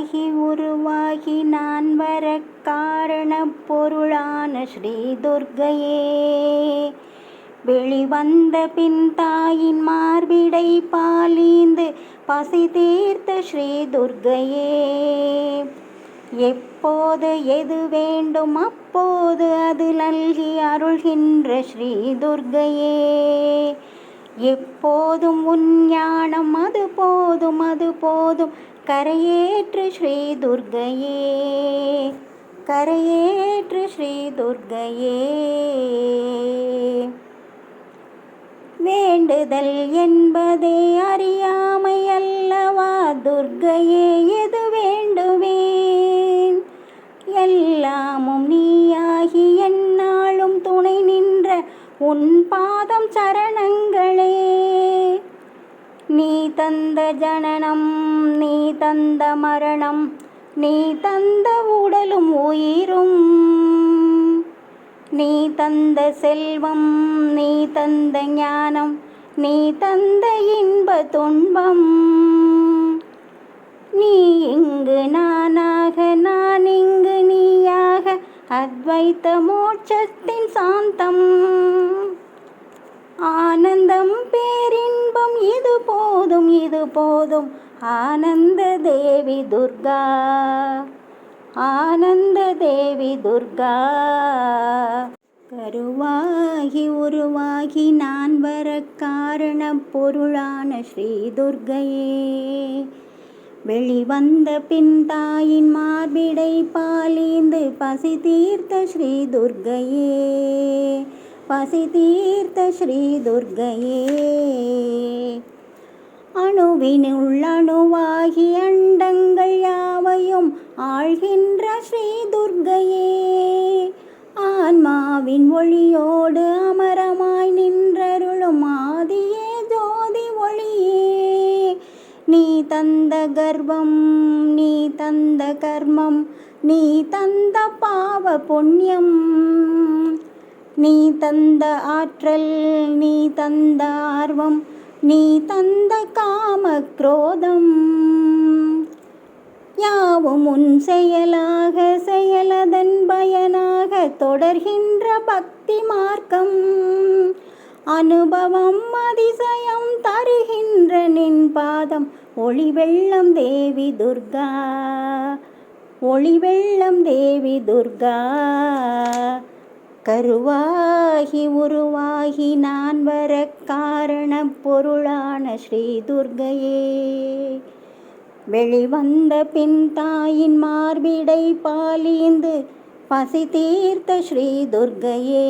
ஆகி உருவாகி நான் வர காரண பொருளான ஸ்ரீ துர்கையே வெளிவந்த பின் தாயின் மார்பிடை பாலீந்து பசி தீர்த்த ஸ்ரீ துர்கையே எப்போது எது வேண்டும் அப்போது அது நல்கி அருள்கின்ற ஸ்ரீ துர்கையே எப்போதும் உன் ஞானம் அது போதும் அது போதும் கரையேற்று ஸ்ரீ துர்க்கையே கரையேற்று ஸ்ரீ துர்க்கையே வேண்டுதல் என்பதே அறியாமை அல்லவா? துர்க்கையே எது வேண்டுவேன்? எல்லாமும் நீயாகி என்னாலும் துணை நின்ற உன் பாதம் சரணங்கள் தந்த ஜனனம் நீ தந்த மரணம் நீ தந்த உடலும் உயிரும். நீ தந்த செல்வம் நீ தந்த ஞானம் நீ தந்த இன்ப துன்பம். நீ இங்கு நானாக நான் இங்கு நீயாக அத்வைத்த மோட்சத்தின் சாந்தம். ஆனந்தம் பேரி போதும். ஆனந்த தேவி துர்கா. ஆனந்த தேவி துர்கா. கருவாகி உருவாகி நான் வர காரண பொருளான ஸ்ரீ துர்கையே. வெளிவந்த பின் தாயின் மார்பிடை பாலிந்து பசி தீர்த்த ஸ்ரீ துர்கையே. பசி தீர்த்த ஸ்ரீ துர்கையே. வினுள்ளணுவாகி அண்டங்கள் யாவையும் ஆழ்கின்ற ஸ்ரீ துர்கையே. ஆன்மாவின் ஒளியோடு அமரமாய் நின்றருளும் ஆதியே ஜோதி ஒளியே. நீ தந்த கர்வம் நீ தந்த கர்மம் நீ தந்த பாவ புண்ணியம். நீ தந்த ஆற்றல் நீ தந்த ஆர்வம் நீ தந்த காம குரோதம் யாவும் உன் செயலாக செயலதன் பயனாக தொடர்கின்ற பக்தி மார்க்கம். அனுபவம் அதிசயம் தருகின்ற நின் பாதம் ஒளி வெள்ளம் தேவி துர்கா. ஒளி வெள்ளம் தேவி துர்கா. கருவாகி உருவாகி நான் வர காரண பொருளான ஸ்ரீ துர்கையே. வெளிவந்த பின் தாயின் மார்பிடை பாலிந்து பசி தீர்த்த ஸ்ரீ துர்கையே.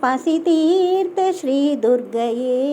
பசி தீர்த்த ஸ்ரீ துர்கையே.